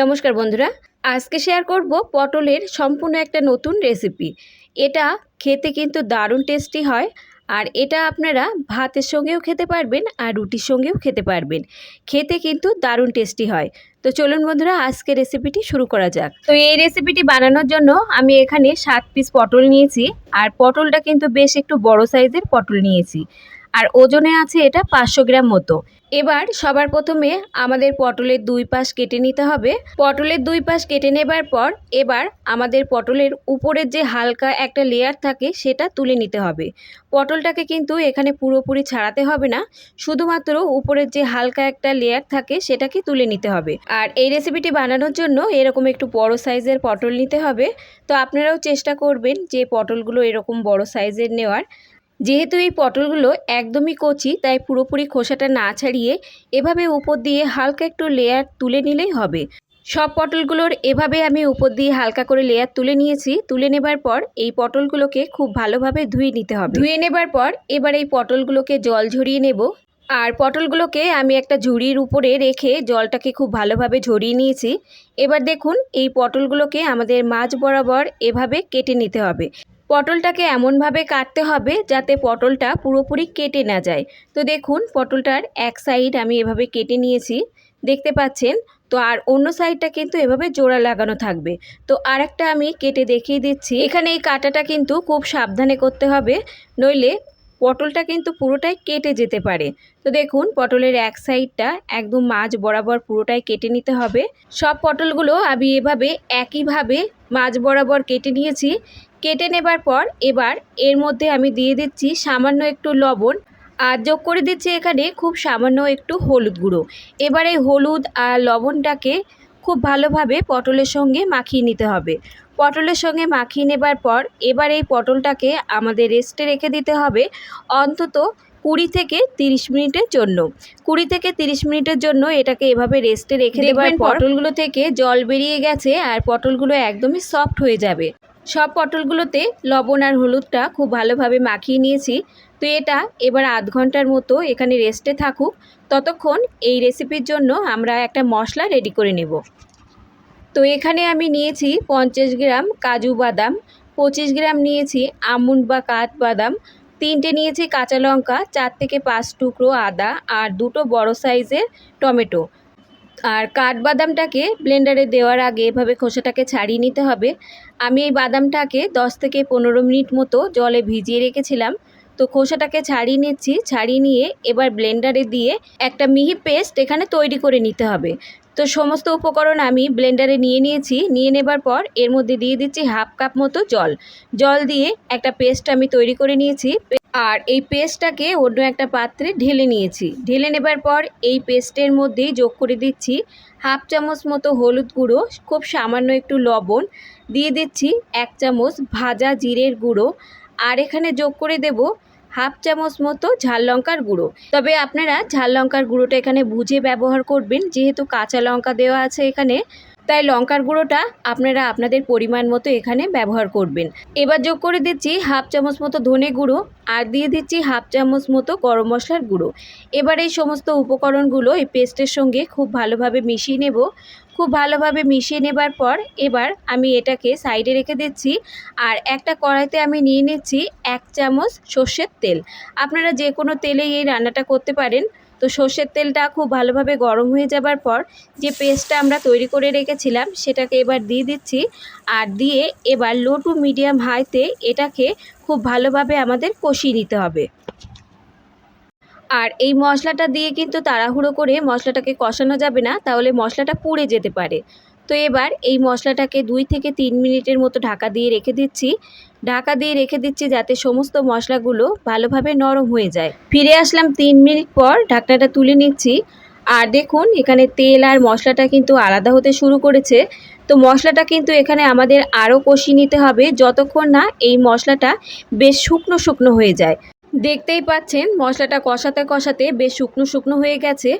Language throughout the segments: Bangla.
নমস্কার বন্ধুরা, আজকে শেয়ার করব পটলের সম্পূর্ণ একটা নতুন রেসিপি এটা খেতে কিন্তু দারুণ টেস্টি হয়, আর এটা আপনারা ভাতের সঙ্গেও খেতে পারবেন আর রুটির সঙ্গেও খেতে পারবেন। খেতে কিন্তু দারুণ টেস্টি হয়। তো চলুন বন্ধুরা, আজকে রেসিপিটি শুরু করা যাক। তো এই রেসিপিটি বানানোর জন্য আমি এখানে সাত পিস পটল নিয়েছি, আর পটলটা কিন্তু বেশ একটু বড় সাইজের পটল নিয়েছি। আর ওজনে আছে এটা পাঁচশো গ্রাম মতো। এবার সবার প্রথমে আমাদের পটলের দুই পাশ কেটে নিতে হবে। পটলের দুই পাশ কেটে নেবার পর এবার আমাদের পটলের উপরের যে হালকা একটা লেয়ার থাকে সেটা তুলে নিতে হবে। পটলটাকে কিন্তু এখানে পুরোপুরি ছাড়াতে হবে না। শুধুমাত্র উপরের যে হালকা একটা লেয়ার থাকে সেটাকে তুলে নিতে হবে। আর এই রেসিপিটি বানানোর জন্য এরকম একটু বড় সাইজের পটল নিতে হবে। তো আপনারাও চেষ্টা করবেন যে পটলগুলো এরকম বড় সাইজের নেওয়ার। যেহেতু এই পটলগুলো একদমই কচি, তাই পুরোপুরি খোসাটা না ছাড়িয়ে এভাবে উপর দিয়ে হালকা একটু লেয়ার তুলে নিলেই হবে। সব পটলগুলোর এভাবে আমি উপর দিয়ে হালকা করে লেয়ার তুলে নিয়েছি। তুলে নেবার পর এই পটলগুলোকে খুব ভালোভাবে ধুয়ে নিতে হবে। ধুয়ে নেবার পর এবার এই পটলগুলোকে জল ঝরিয়ে নেব। আর পটলগুলোকে আমি একটা ঝুড়ির উপরে রেখে জলটাকে খুব ভালোভাবে ঝরিয়ে নিয়েছি। এবার দেখুন, এই পটলগুলোকে আমাদের মাছ বরাবর এভাবে কেটে নিতে হবে। পটলটাকে এমনভাবে কাটতে হবে যাতে পটলটা পুরোপুরি কেটে না যায়। তো দেখুন, পটলটার এক সাইড আমি এভাবে কেটে নিয়েছি। দেখতে পাচ্ছেন? তো আর অন্য সাইডটা কিন্তু এভাবে জোড়া লাগানো থাকবে। তো আর একটা আমি কেটে দেখিয়ে দিচ্ছি। এখানে এই কাটাটা কিন্তু খুব সাবধানে করতে হবে, নইলে পটলটা কিন্তু পুরোটাই কেটে যেতে পারে। তো দেখুন, পটলের এক সাইডটা একদম মাছ বরাবর পুরোটাই কেটে নিতে হবে। সব পটলগুলো আমি এভাবে একইভাবে মাছ বরাবর কেটে নিয়েছি। কেটে নেবার পর এবার এর মধ্যে আমি দিয়ে দিচ্ছি সামান্য একটু লবণ আর যোগ করে দিচ্ছি এখানে খুব সামান্য একটু হলুদ গুঁড়ো। এবার এই হলুদ আর লবণটাকে খুব ভালোভাবে পটলের সঙ্গে মাখিয়ে নিতে হবে। পটলের সঙ্গে মাখিয়ে নেবার পর এবার এই পটলটাকে আমাদের রেস্টে রেখে দিতে হবে অন্তত কুড়ি থেকে তিরিশ মিনিটের জন্য। কুড়ি থেকে তিরিশ মিনিটের জন্য এটাকে এভাবে রেস্টে রেখে দেবার পটলগুলো থেকে জল বেরিয়ে গেছে আর পটলগুলো একদমই সফট হয়ে যাবে। সব পটলগুলোতে লবণ আর হলুদটা খুব ভালোভাবে মাখিয়ে নিয়েছি। তো এটা এবার আধ ঘণ্টার মতো এখানে রেস্টে থাকুক। ততক্ষণ এই রেসিপির জন্য আমরা একটা মশলা রেডি করে নেব। তো এখানে আমি নিয়েছি পঞ্চাশ গ্রাম কাজু বাদাম, পঁচিশ গ্রাম নিয়েছি আমুন বা কাঠ বাদাম, তিনটে নিয়েছি কাঁচা লঙ্কা, চার থেকে পাঁচ টুকরো আদা আর দুটো বড় সাইজের টমেটো। আর কাঠবাদামটাকে ব্লেন্ডারে দেওয়ার আগে এভাবে খোসাটাকে ছাড়িয়ে নিতে হবে। আমি এই বাদামটাকে 10 থেকে পনেরো মিনিট মতো জলে ভিজিয়ে রেখেছিলাম। তো খোসাটাকে ছাড়িয়ে নিচ্ছি, ছাড়িয়ে নিয়ে এবার ব্লেন্ডারে দিয়ে একটা মিহি পেস্ট এখানে তৈরি করে নিতে হবে। তো সমস্ত উপকরণ আমি ব্লেন্ডারে নিয়ে নিয়েছি। নিয়ে নেবার পর এর মধ্যে দিয়ে দিচ্ছি হাফ কাপ মতো জল। জল দিয়ে একটা পেস্ট আমি তৈরি করে নিয়েছি। আর এই পেস্টটাকে অন্য একটা পাত্রে ঢেলে নিয়েছি। ঢেলে নেবার পর এই পেস্টের মধ্যেই যোগ করে দিচ্ছি হাফ চামচ মতো হলুদ গুঁড়ো, খুব সামান্য একটু লবণ, দিয়ে দিচ্ছি এক চামচ ভাজা জিরের গুঁড়ো, আর এখানে যোগ করে দেব হাফ চামচ মতো ঝাল লঙ্কার গুঁড়ো। তবে আপনারা ঝাল লঙ্কার গুঁড়োটা এখানে বুঝে ব্যবহার করবেন, যেহেতু কাঁচা লঙ্কা দেওয়া আছে এখানে। তাই লঙ্কার গুঁড়োটা আপনারা আপনাদের পরিমাণ মতো এখানে ব্যবহার করবেন। এবার যোগ করে দিচ্ছি হাফ চামচ মতো ধনে গুঁড়ো আর দিয়ে দিচ্ছি হাফ চামচ মতো গরম মশলার গুঁড়ো। এবার এই সমস্ত উপকরণগুলো এই পেস্টের সঙ্গে খুব ভালোভাবে মিশিয়ে নেব। খুব ভালোভাবে মিশিয়ে নেবার পর এবার আমি এটাকে সাইডে রেখে দিচ্ছি আর একটা কড়াইতে আমি নিয়ে নিচ্ছি এক চামচ সর্ষের তেল। আপনারা যে কোনো তেলেই এই রান্নাটা করতে পারেন। তো সর্ষের তেলটা খুব ভালোভাবে গরম হয়ে যাবার পর যে পেস্টটা আমরা তৈরি করে রেখেছিলাম, সেটাকে এবার দিয়ে দিচ্ছি। আর দিয়ে এবার লো টু মিডিয়াম হাইতে এটাকে খুব ভালোভাবে আমাদের কষিয়ে নিতে হবে। আর এই মশলাটা দিয়ে কিন্তু তাড়াহুড়ো করে মশলাটাকে কষানো যাবে না, তাহলে মশলাটা পুড়ে যেতে পারে। তো এবার এই মশলাটাকে দুই থেকে তিন মিনিটের মতো ঢাকা দিয়ে রেখে দিচ্ছি। ঢাকা দিয়ে রেখে দিচ্ছি যাতে সমস্ত মশলাগুলো ভালোভাবে নরম হয়ে যায়। ফিরে আসলাম তিন মিনিট পর ঢাকনাটা তুলে নিচ্ছি। আর দেখুন, এখানে তেল আর মশলাটা কিন্তু আলাদা হতে শুরু করেছে। তো মশলাটা কিন্তু এখানে আমাদের আরও কষিয়ে নিতে হবে যতক্ষণ না এই মশলাটা বেশ শুকনো শুকনো হয়ে যায়। দেখতেই পাচ্ছেন, মশলাটা কষাতে কষাতে বেশ শুকনো শুকনো হয়ে গেছে।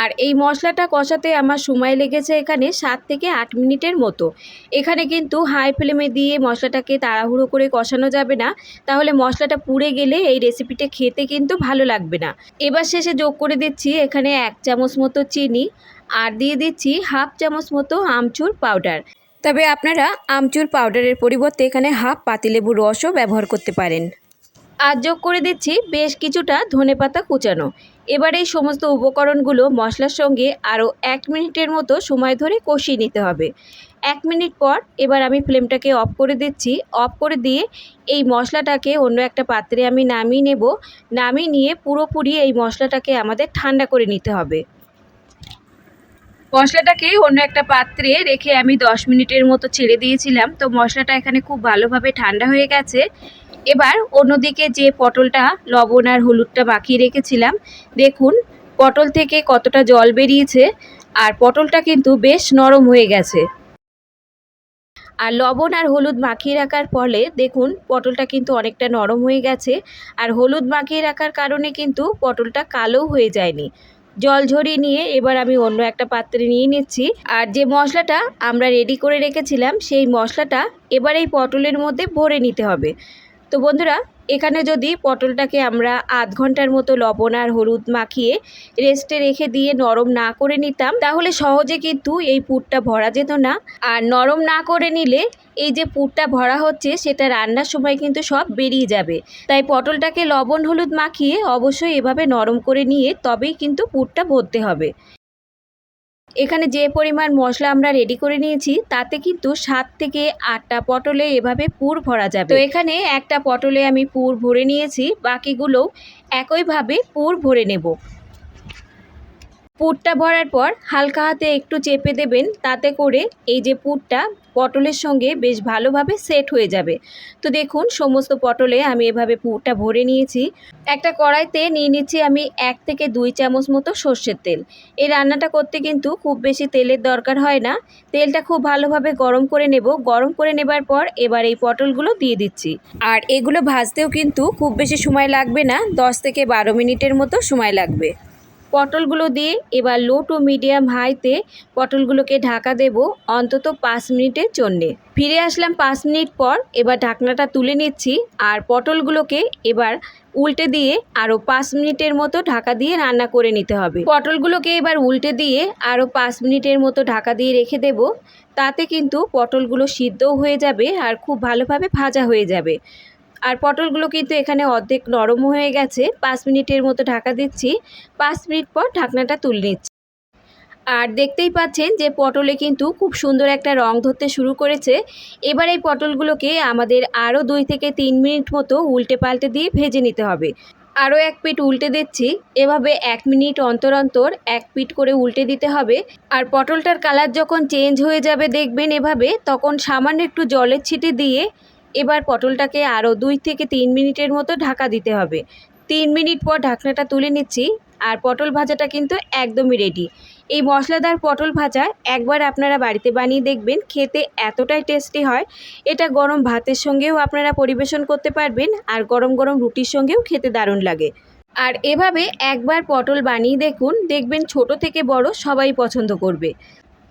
আর এই মশলাটা কষাতে আমার সময় লেগেছে এখানে সাত থেকে আট মিনিটের মতো। এখানে কিন্তু হাই ফ্লেমে দিয়ে মশলাটাকে তাড়াহুড়ো করে কষানো যাবে না। তাহলে মশলাটা পুড়ে গেলে এই রেসিপিটা খেতে কিন্তু ভালো লাগবে না। এবার শেষে যোগ করে দিচ্ছি এখানে এক চামচ মতো চিনি আর দিয়ে দিচ্ছি হাফ চামচ মতো আমচুর পাউডার। তবে আপনারা আমচুর পাউডারের পরিবর্তে এখানে হাফ পাতিলেবুর রসও ব্যবহার করতে পারেন। আর যোগ করে দিচ্ছি বেশ কিছুটা ধনেপাতা কুচানো। এবার এই সমস্ত উপকরণগুলো মশলার সঙ্গে আরও এক মিনিটের মতো সময় ধরে কষিয়ে নিতে হবে। এক মিনিট পর এবার আমি ফ্লেমটাকে অফ করে দিচ্ছি। অফ করে দিয়ে এই মশলাটাকে অন্য একটা পাত্রে আমি নামিয়ে নেব। নামিয়ে নিয়ে পুরোপুরি এই মশলাটাকে আমাদের ঠান্ডা করে নিতে হবে। মশলাটাকে অন্য একটা পাত্রে রেখে আমি দশ মিনিটের মতো ছেড়ে দিয়েছিলাম। তো মশলাটা এখানে খুব ভালোভাবে ঠান্ডা হয়ে গেছে। এবার অন্যদিকে যে পটলটা, লবণ আর হলুদটা মাখিয়ে রেখেছিলাম, দেখুন পটল থেকে কতটা জল বেরিয়েছে আর পটলটা কিন্তু বেশ নরম হয়ে গেছে। আর লবণ আর হলুদ মাখিয়ে রাখার ফলে দেখুন পটলটা কিন্তু অনেকটা নরম হয়ে গেছে আর হলুদ মাখিয়ে রাখার কারণে কিন্তু পটলটা কালো হয়ে যায়নি। জল ঝরিয়ে নিয়ে এবার আমি অন্য একটা পাত্রে নিয়ে নিচ্ছি আর যে মশলাটা আমরা রেডি করে রেখেছিলাম সেই মশলাটা এবার এই পটলের মধ্যে ভরে নিতে হবে। তো বন্ধুরা, এখানে যদি পটলটাকে আমরা আধ ঘণ্টার মতো লবণ আর হলুদ মাখিয়ে রেস্টে রেখে দিয়ে নরম না করে নিতাম, তাহলে সহজে কিন্তু এই পুরটা ভরা যেত না। আর নরম না করে নিলে এই যে পুরটা ভরা হচ্ছে, সেটা রান্নার সময় কিন্তু সব বেরিয়ে যাবে। তাই পটলটাকে লবণ হলুদ মাখিয়ে অবশ্যই এভাবে নরম করে নিয়ে তবেই কিন্তু পুরটা ভরতে হবে। এখানে যে পরিমাণ মশলা আমরা রেডি করে নিয়েছি, তাতে কিন্তু সাত থেকে আটটা পটলে এভাবে পুর ভরা যাবে। তো এখানে একটা পটলে আমি পুর ভরে নিয়েছি, বাকিগুলোও একইভাবে পুর ভরে নেব। পুরটা ভরার পর হালকা হাতে একটু চেপে দেবেন, তাতে করে এই যে পুরটা পটলের সঙ্গে বেশ ভালোভাবে সেট হয়ে যাবে। তো দেখুন, সমস্ত পটলে আমি এভাবে পুরটা ভরে নিয়েছি। একটা কড়াইতে নিয়ে নিচ্ছি আমি এক থেকে দুই চামচ মতো সর্ষের তেল। এই রান্নাটা করতে কিন্তু খুব বেশি তেলের দরকার হয় না। তেলটা খুব ভালোভাবে গরম করে নেব। গরম করে নেবার পর এবার এই পটলগুলো দিয়ে দিচ্ছি। আর এগুলো ভাজতেও কিন্তু খুব বেশি সময় লাগবে না, দশ থেকে বারো মিনিটের মতো সময় লাগবে। পটলগুলো দিয়ে এবার লো টু মিডিয়াম হাইতে পটলগুলোকে ঢাকা দেব অন্তত পাঁচ মিনিটের জন্যে। ফিরে আসলাম পাঁচ মিনিট পর এবার ঢাকনাটা তুলে নিচ্ছি আর পটলগুলোকে এবার উল্টে দিয়ে আরও পাঁচ মিনিটের মতো ঢাকা দিয়ে রান্না করে নিতে হবে। পটলগুলোকে এবার উল্টে দিয়ে আরও পাঁচ মিনিটের মতো ঢাকা দিয়ে রেখে দেব। তাতে কিন্তু পটলগুলো সিদ্ধও হয়ে যাবে আর খুব ভালোভাবে ভাজা হয়ে যাবে। আর পটলগুলো কিন্তু এখানে অর্ধেক নরম হয়ে গেছে। পাঁচ মিনিটের মতো ঢাকা দিচ্ছি। পাঁচ মিনিট পর ঢাকনাটা তুলে নিচ্ছি। আর দেখতেই পাচ্ছেন যে পটলে কিন্তু খুব সুন্দর একটা রং ধরতে শুরু করেছে। এবার এই পটলগুলোকে আমাদের আরও দুই থেকে তিন মিনিট মতো উল্টে পাল্টে দিয়ে ভেজে নিতে হবে। আরও এক পিট উল্টে দিচ্ছি। এভাবে এক মিনিট অন্তর অন্তর এক পিট করে উল্টে দিতে হবে। আর পটলটার কালার যখন চেঞ্জ হয়ে যাবে দেখবেন এভাবে, তখন সামান্য একটু জলের ছিটে দিয়ে এবার পটলটাকে আরও দুই থেকে তিন মিনিটের মতো ঢাকা দিতে হবে। তিন মিনিট পর ঢাকনাটা তুলে নিচ্ছি আর পটল ভাজাটা কিন্তু একদমই রেডি এই মশলাদার পটল ভাজা একবার আপনারা বাড়িতে বানিয়ে দেখবেন, খেতে এতটাই টেস্টি হয়। এটা গরম ভাতের সঙ্গেও আপনারা পরিবেশন করতে পারবেন আর গরম গরম রুটির সঙ্গেও খেতে দারুণ লাগে। আর এভাবে একবার পটল বানিয়ে দেখুন, দেখবেন ছোট থেকে বড় সবাই পছন্দ করবে।